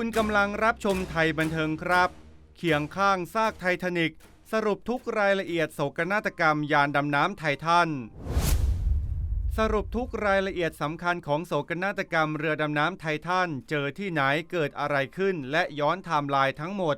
คุณกำลังรับชมไทยบันเทิงครับ เคียงข้างซากไททานิก สรุปทุกรายละเอียดโศกนาฏกรรมยานดำน้ำไททัน สรุปทุกรายละเอียดสำคัญของโศกนาฏกรรมเรือดำน้ำไททัน เจอที่ไหนเกิดอะไรขึ้น และย้อนไทม์ไลน์ทั้งหมด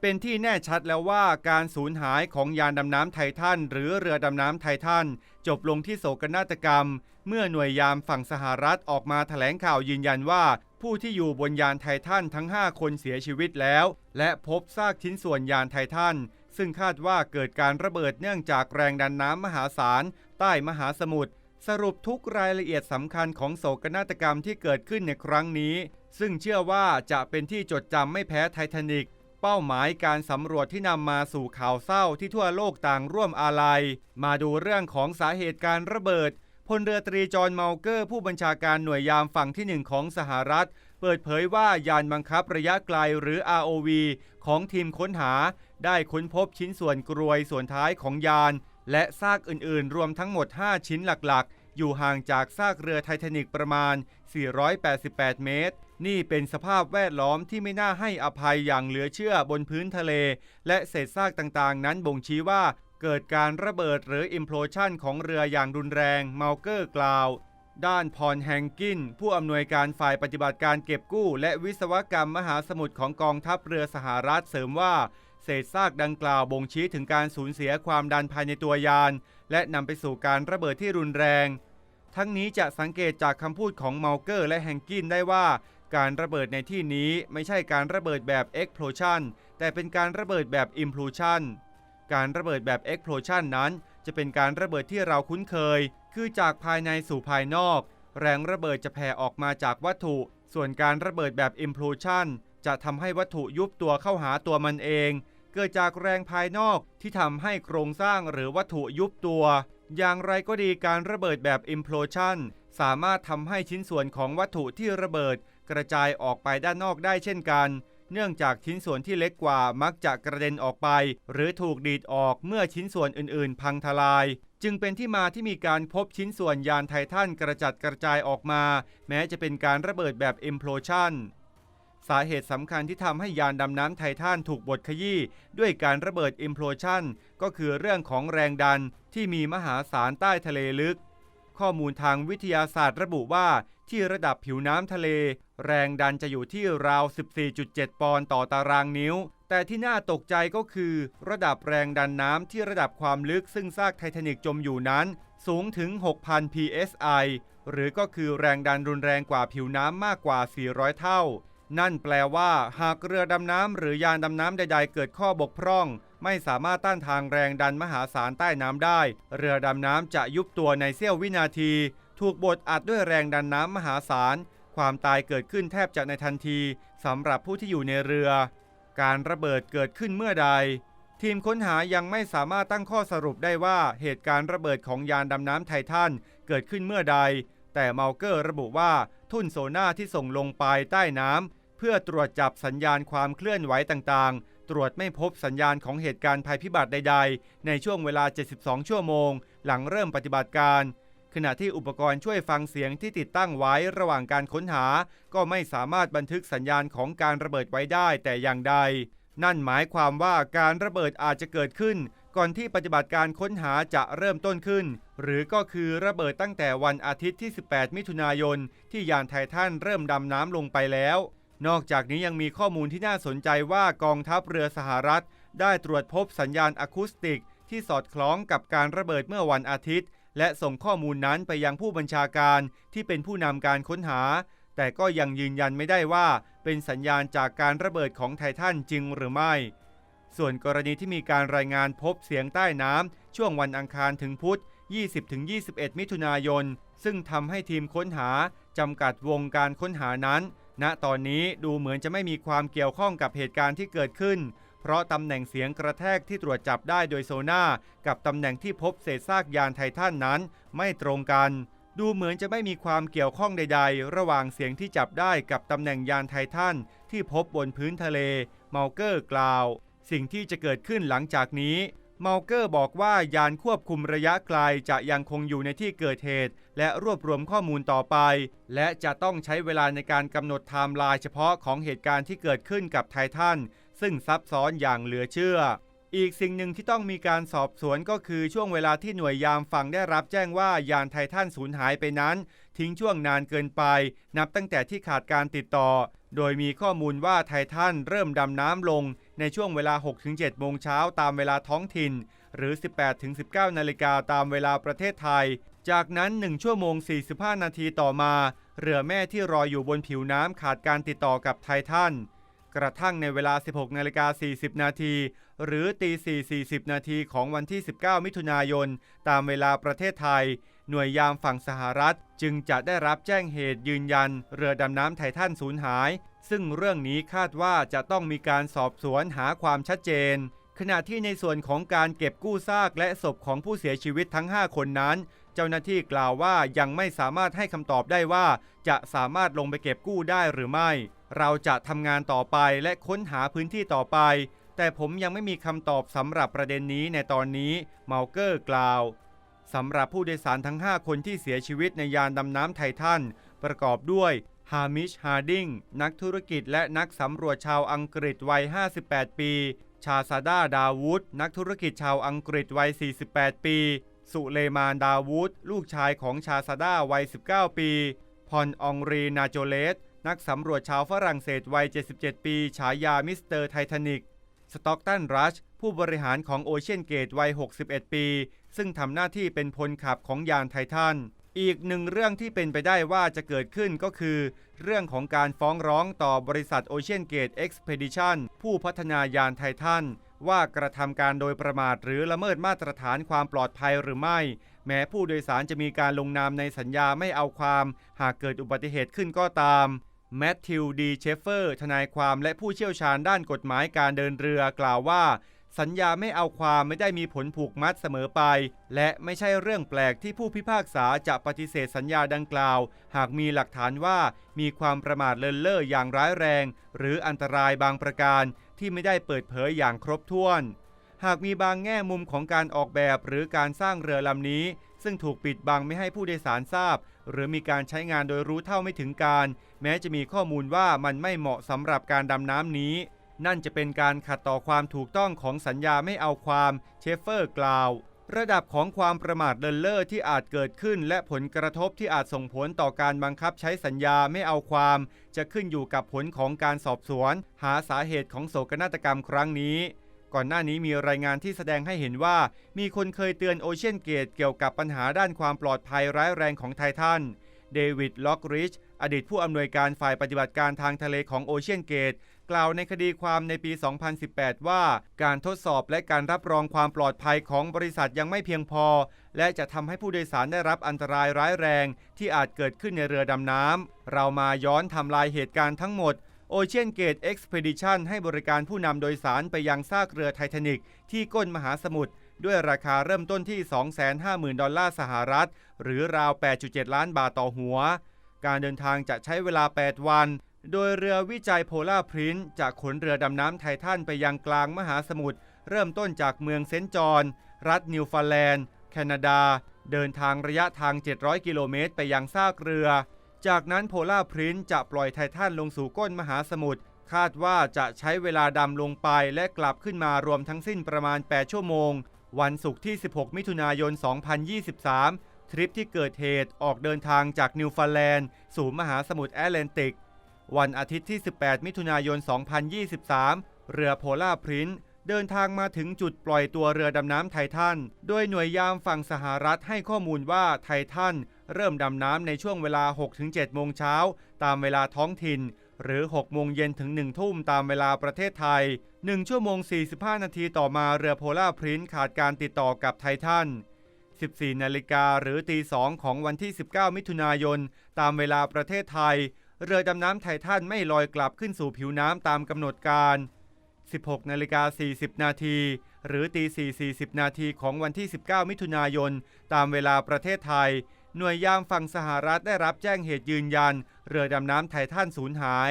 เป็นที่แน่ชัดแล้วว่าการสูญหายของยานดำน้ำไททัน หรือเรือดำน้ำไททัน จบลงที่โศกนาฏกรรม เมื่อหน่วยยามฝั่งสหรัฐออกมาแถลงข่าวยืนยันว่า ผู้ที่อยู่บนยานไททันทั้ง 5 คนเสียชีวิตแล้ว และพบซากชิ้นส่วนยานไททันซึ่งคาดว่าเกิดการระเบิดเนื่องจากแรงดันน้ำมหาศาล ใต้มหาสมุทรสรุปทุกรายละเอียดสำคัญของโศกนาฏกรรมที่เกิดขึ้นในครั้งนี้ ซึ่งเชื่อว่าจะเป็นที่จดจำไม่แพ้ไททานิกเป้าหมายการสำรวจที่นำมาสู่ข่าวเศร้าที่ทั่วโลกต่างร่วมอาลัย มาดูเรื่องของสาเหตุการระเบิด พลเรือตรีจอห์นเมาเกอร์ ผู้บัญชาการหน่วยยามฝั่งที่หนึ่งของสหรัฐ เปิดเผยว่ายานบังคับระยะไกลหรือ ROV ของทีมค้นหา ได้ค้นพบชิ้นส่วนกรวยส่วนท้ายของยาน และซากอื่นๆ รวมทั้งหมด 5 ชิ้นหลักๆ อยู่ห่างจากซากเรือไททานิกประมาณ 488 เมตร นี่เป็นสภาพแวดล้อมที่ไม่น่าให้อภัยอย่างเหลือเชื่อบนพื้นทะเล และเศษซากต่างๆ นั้นบ่งชี้ว่า เกิดการระเบิดหรืออิมโพลชันของเรืออย่างรุนแรงเมาเกอร์กล่าว ด้านพรแฮงกิน ผู้อำนวยการฝ่ายปฏิบัติการเก็บกู้ และวิศวกรรมมหาสมุทรของกองทัพเรือสหรัฐเสริมว่า เศษซากดังกล่าวบ่งชี้ถึงการสูญเสียความดันภายในตัวยาน และนำไปสู่การระเบิดที่รุนแรง ทั้งนี้จะสังเกตจากคำพูดของเมาเกอร์และแฮงกินได้ว่าการระเบิดในที่นี้ไม่ใช่การระเบิดแบบ explosion แต่เป็นการระเบิดแบบ implosion การระเบิดแบบ explosion นั้น จะเป็นการระเบิดที่เราคุ้นเคย คือจากภายในสู่ภายนอก แรงระเบิดจะแผ่ออกมาจากวัตถุ ส่วนการระเบิดแบบ implosion จะทำให้วัตถุยุบตัวเข้าหาตัวมันเอง เกิดจากแรงภายนอกที่ทำให้โครงสร้างหรือวัตถุยุบตัว อย่างไรก็ดีการระเบิดแบบ implosion สามารถทำให้ชิ้นส่วนของวัตถุที่ระเบิด กระจายออกไปด้านนอกได้เช่นกัน เนื่องจากชิ้นส่วนที่เล็กกว่ามักจะกระเด็นออกไป หรือถูกดีดออกเมื่อชิ้นส่วนอื่นๆ พังทลาย จึงเป็นที่มาที่มีการพบชิ้นส่วนยานไททันกระจัดกระจายออกมา แม้จะเป็นการระเบิดแบบ implosion สาเหตุสำคัญที่ทำให้ยานดำน้ำไททันถูกบดขยี้ด้วยการระเบิด implosion ก็คือเรื่องของแรงดันที่มีมหาศาลใต้ทะเลลึก ข้อมูลทางวิทยาศาสตร์ระบุว่าที่ระดับผิวน้ำทะเล แรงดันจะอยู่ที่ราว 14.7 ปอนด์ต่อตารางนิ้ว แต่ที่น่าตกใจก็คือ ระดับแรงดันน้ำที่ระดับความลึกซึ่งซากไททานิกจมอยู่นั้น สูงถึง 6,000 psi หรือก็คือแรงดันรุนแรงกว่าผิวน้ำมากกว่า 400 เท่า นั่นแปลว่าหากเรือดำน้ำหรือยานดำน้ำใด ๆ เกิดข้อบกพร่อง ไม่สามารถต้านทานแรงดันมหาศาลใต้น้ำได้ เรือดำน้ำจะยุบตัวในเสี้ยววินาที ถูกบดอัดด้วยแรงดันน้ำมหาศาล ความตายเกิดขึ้นแทบจะในทันทีสำหรับผู้ที่อยู่ในเรือ การระเบิดเกิดขึ้นเมื่อใด ทีมค้นหายังไม่สามารถตั้งข้อสรุปได้ว่าเหตุการณ์ระเบิดของยานดำน้ำไททันเกิดขึ้นเมื่อใด แต่เมาเกอร์ระบุว่าทุ่นโซน่าที่ส่งลงไปใต้น้ำเพื่อตรวจจับสัญญาณความเคลื่อนไหวต่างๆ ตรวจไม่พบสัญญาณของเหตุการณ์ภัยพิบัติใด ๆ ในช่วงเวลา 72 ชั่วโมง หลังเริ่มปฏิบัติการ ขณะที่อุปกรณ์ช่วยฟังเสียงที่ติดตั้งไว้ระหว่างการค้นหา ก็ไม่สามารถบันทึกสัญญาณของการระเบิดไว้ได้แต่อย่างใด นั่นหมายความว่าการระเบิดอาจจะเกิดขึ้น ก่อนที่ปฏิบัติการค้นหาจะเริ่มต้นขึ้น หรือก็คือระเบิดตั้งแต่วันอาทิตย์ที่ 18 มิถุนายน ที่ยานไททันเริ่มดำน้ำลงไปแล้ว นอกจากนี้ยังมีข้อมูลที่น่าสนใจว่ากองทัพเรือสหรัฐ ได้ตรวจพบสัญญาณอะคูสติก ที่สอดคล้องกับการระเบิดเมื่อวันอาทิตย์ และส่งข้อมูลนั้นไปยังผู้บัญชาการที่เป็นผู้นำการค้นหา แต่ก็ยังยืนยันไม่ได้ว่าเป็นสัญญาณจากการระเบิดของไททันจริงหรือไม่ ส่วนกรณีที่มีการรายงานพบเสียงใต้น้ำช่วงวันอังคารถึงพุธ 20-21 มิถุนายน ซึ่งทำให้ทีมค้นหาจำกัดวงการค้นหานั้น ณ ตอนนี้ดูเหมือนจะไม่มีความเกี่ยวข้องกับเหตุการณ์ที่เกิดขึ้น เพราะตำแหน่งเสียงกระแทกที่ตรวจจับได้โดยโซน่ากับตำแหน่งที่พบเศษซากยานไททันนั้นไม่ตรงกัน ดูเหมือนจะไม่มีความเกี่ยวข้องใด ๆ ระหว่างเสียงที่จับได้กับตำแหน่งยานไททันที่พบบนพื้นทะเล เมาเกอร์กล่าว สิ่งที่จะเกิดขึ้นหลังจากนี้เมาเกอร์บอกว่ายานควบคุมระยะไกลจะยังคงอยู่ในที่เกิดเหตุ และรวบรวมข้อมูลต่อไป และจะต้องใช้เวลาในการกำหนดไทม์ไลน์เฉพาะของเหตุการณ์ที่เกิดขึ้นกับไททัน ซึ่งซับซ้อนอย่างเหลือเชื่อ อีกสิ่งหนึ่งที่ต้องมีการสอบสวนก็คือช่วงเวลาที่หน่วยยามฝั่งได้รับแจ้งว่ายานไททันสูญหายไปนั้น ทิ้งช่วงนานเกินไป นับตั้งแต่ที่ขาดการติดต่อ โดยมีข้อมูลว่าไททันเริ่มดำน้ำลง ในช่วงเวลา 6-7 โมงเช้าตามเวลาท้องถิ่น หรือ 18-19 นาฬิกาตามเวลาประเทศไทย จากนั้น 1 ชั่วโมง 45 นาทีต่อมา เรือแม่ที่รออยู่บนผิวน้ำขาดการติดต่อกับไททัน กระทั่งในเวลา 16นาฬิกา40 นาที หรือตี4 40 นาทีของวันที่ 19 มิถุนายน ตามเวลาประเทศไทย หน่วยยามฝั่งสหรัฐ จึงจะได้รับแจ้งเหตุยืนยัน เรือดำน้ำไททันสูญหาย ซึ่งเรื่องนี้คาดว่าจะต้องมีการสอบสวนหาความชัดเจน ขณะที่ในส่วนของการเก็บกู้ซากและศพของผู้เสียชีวิตทั้ง 5 คนนั้น เจ้าหน้าที่กล่าวว่ายังไม่สามารถให้คำตอบได้ว่า จะสามารถลงไปเก็บกู้ได้หรือไม่ เราจะทำงานต่อไปและค้นหาพื้นที่ต่อไป แต่ผมยังไม่มีคำตอบสำหรับประเด็นนี้ในตอนนี้เมาเกอร์กล่าวสำหรับผู้โดยสารทั้ง 5 คนที่เสียชีวิตในยานดำน้ำไททัน ประกอบด้วยฮามิช ฮาร์ดิง นักธุรกิจและนักสำรวจชาวอังกฤษวัย 58 ปี ชาซาดา ดาวูด นักธุรกิจชาวอังกฤษวัย 48 ปี สุเลมาน ดาวูด ลูกชายของชาซาดาวัย 19 ปี พอนองรี นาโจเลส นักสำรวจชาวฝรั่งเศสวัย 77 ปี ฉายามิสเตอร์ไททานิก สต็อกตันรัช ผู้บริหารของโอเชียนเกตวัย 61 ปี ซึ่งทำหน้าที่เป็นพลขับของยานไททัน อีกหนึ่งเรื่องที่เป็นไปได้ว่าจะเกิดขึ้นก็คือ เรื่องของการฟ้องร้องต่อบริษัทโอเชียนเกตเอ็กซ์เพดิชันผู้พัฒนายานไททันว่ากระทำการโดยประมาทหรือละเมิดมาตรฐานความปลอดภัยหรือไม่ แม้ผู้โดยสารจะมีการลงนามในสัญญาไม่เอาความ หากเกิดอุบัติเหตุขึ้นก็ตาม แมทธิวดีเชฟเฟอร์ ทนายความและผู้เชี่ยวชาญด้านกฎหมายการเดินเรือกล่าวว่า สัญญาไม่เอาความไม่ได้มีผลผูกมัดเสมอไป และไม่ใช่เรื่องแปลกที่ผู้พิพากษาจะปฏิเสธสัญญาดังกล่าว หากมีหลักฐานว่ามีความประมาทเลินเล่ออย่างร้ายแรง หรืออันตรายบางประการที่ไม่ได้เปิดเผยอย่างครบถ้วน หากมีบางแง่มุมของการออกแบบหรือการสร้างเรือลำนี้ ซึ่งถูกปิดบังไม่ให้ผู้โดยสารทราบ หรือมีการใช้งานโดยรู้เท่าไม่ถึงการ แม้จะมีข้อมูลว่ามันไม่เหมาะสำหรับการดำน้ำนี้ นั่นจะเป็นการขัดต่อความถูกต้องของสัญญาไม่เอาความเชฟเฟอร์กล่าว ระดับของความประมาทเลินเล่อที่อาจเกิดขึ้น และผลกระทบที่อาจส่งผลต่อการบังคับใช้สัญญาไม่เอาความ จะขึ้นอยู่กับผลของการสอบสวน หาสาเหตุของโศกนาฏกรรมครั้งนี้ก่อนหน้านี้มีรายงานที่แสดงให้เห็นว่า มีคนเคยเตือนโอเชียนเกตเกี่ยวกับปัญหาด้านความปลอดภัยร้ายแรงของไททัน เดวิด ล็อกริช อดีตผู้อำนวยการฝ่ายปฏิบัติการทางทะเลของโอเชียนเกต กล่าวในคดีความในปี 2018 ว่าการทดสอบและการรับรองความปลอดภัยของบริษัทยังไม่เพียงพอ และจะทำให้ผู้โดยสารได้รับอันตรายร้ายแรงที่อาจเกิดขึ้นในเรือดำน้ำ เรามาย้อนทำลายเหตุการณ์ทั้งหมดโอเชียนเกตเอ็กซ์เพดิชันให้บริการผู้นำโดยสารไปยังซากเรือไททานิกที่ก้นมหาสมุทรด้วยราคาเริ่มต้นที่ 250,000 ดอลลาร์สหรัฐ หรือราว 8.7 ล้านบาทต่อหัว การเดินทางจะใช้เวลา 8 วัน โดยเรือวิจัยโพลาพรินซ์จะขนเรือดำน้ำไททันไปยังกลางมหาสมุทรเริ่มต้นจากเมืองเซนต์จอห์นรัฐนิวฟาแลนด์ แคนาดา เดินทางระยะทาง 700 กิโลเมตร ไปยังซากเรือ จากนั้นโพลาพรินซ์จะปล่อยไททันลงสู่ก้นมหาสมุทรคาดว่าจะใช้เวลาดำลงไปและกลับขึ้นมารวมทั้งสิ้นประมาณ 8 ชั่วโมง วันศุกร์ที่ 16 มิถุนายน 2023 ทริปที่เกิดเหตุออกเดินทางจากนิวฟาแลนด์สู่มหาสมุทรแอตแลนติก วันอาทิตย์ที่ 18 มิถุนายน 2023 เรือโพล่าพรินซ์เดินทางมาถึงจุดปล่อยตัวเรือดำน้ำไททัน โดยหน่วยยามฝั่งสหรัฐให้ข้อมูลว่าไททันเริ่มดำน้ำในช่วงเวลา 6-7 โมงเช้า ตามเวลาท้องถิ่น หรือ 6 โมงเย็นถึง 1 ทุ่มตามเวลาประเทศไทย 1 ชั่วโมง 45 นาทีต่อมาเรือโพล่าพรินซ์ขาดการติดต่อกับไททัน 14 นาฬิกาหรือตี 2 ของวันที่ 19 มิถุนายน ตามเวลาประเทศไทย เรือดำน้ำไททันไม่ลอยกลับขึ้นสู่ผิวน้ำตามกำหนดการ 16 นาฬิกา 40 นาที หรือตี 4 40 นาทีของวันที่ 19 มิถุนายน ตามเวลาประเทศไทย หน่วยยามฝั่งสหรัฐได้รับแจ้งเหตุยืนยัน เรือดำน้ำไททันสูญหาย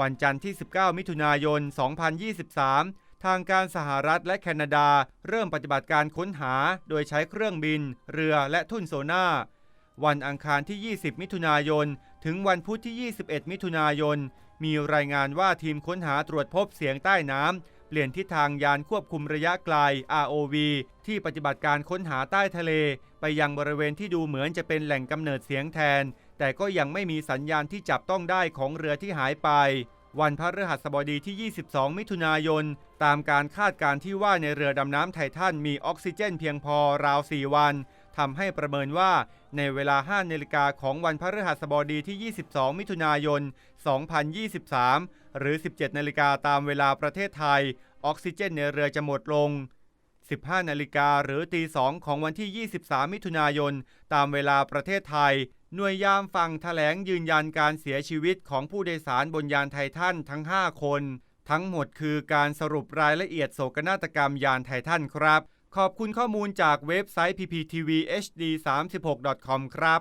วันจันทร์ที่ 19 มิถุนายน 2023 ทางการสหรัฐและแคนาดา เริ่มปฏิบัติการค้นหาโดยใช้เครื่องบิน เรือและทุ่นโซน่าวันอังคารที่ 20 มิถุนายน ถึงวันพุธที่ 21 มิถุนายน มีรายงานว่าทีมค้นหาตรวจพบเสียงใต้น้ำเปลี่ยนทิศทางยานควบคุมระยะไกล ROV ที่ปฏิบัติการค้นหาใต้ทะเล ไปยังบริเวณที่ดูเหมือนจะเป็นแหล่งกำเนิดเสียงแทน แต่ก็ยังไม่มีสัญญาณที่จับต้องได้ของเรือที่หายไป วันพฤหัสบดีที่ 22 มิถุนายน ตามการคาดการ์ที่ว่าในเรือดำน้ำไททันมีออกซิเจนเพียงพอราว 4 วันทำให้ประเมินว่าในเวลา 5นาฬิกาของวันพฤหัสบดีที่ 22 มิถุนายน 2023 หรือ 17 นาฬิกาตามเวลาประเทศไทย ออกซิเจนในเรือจะหมดลง 15 นาฬิกาหรือตี 2 ของวันที่ 23 มิถุนายน ตามเวลาประเทศไทย หน่วยยามฝั่งแถลงยืนยันการเสียชีวิตของผู้โดยสารบนยานไททันทั้ง 5 คน ทั้งหมดคือการสรุปรายละเอียดโศกนาฏกรรมยานไททันครับ ขอบคุณข้อมูลจากเว็บไซต์ pptvhd36.com ครับ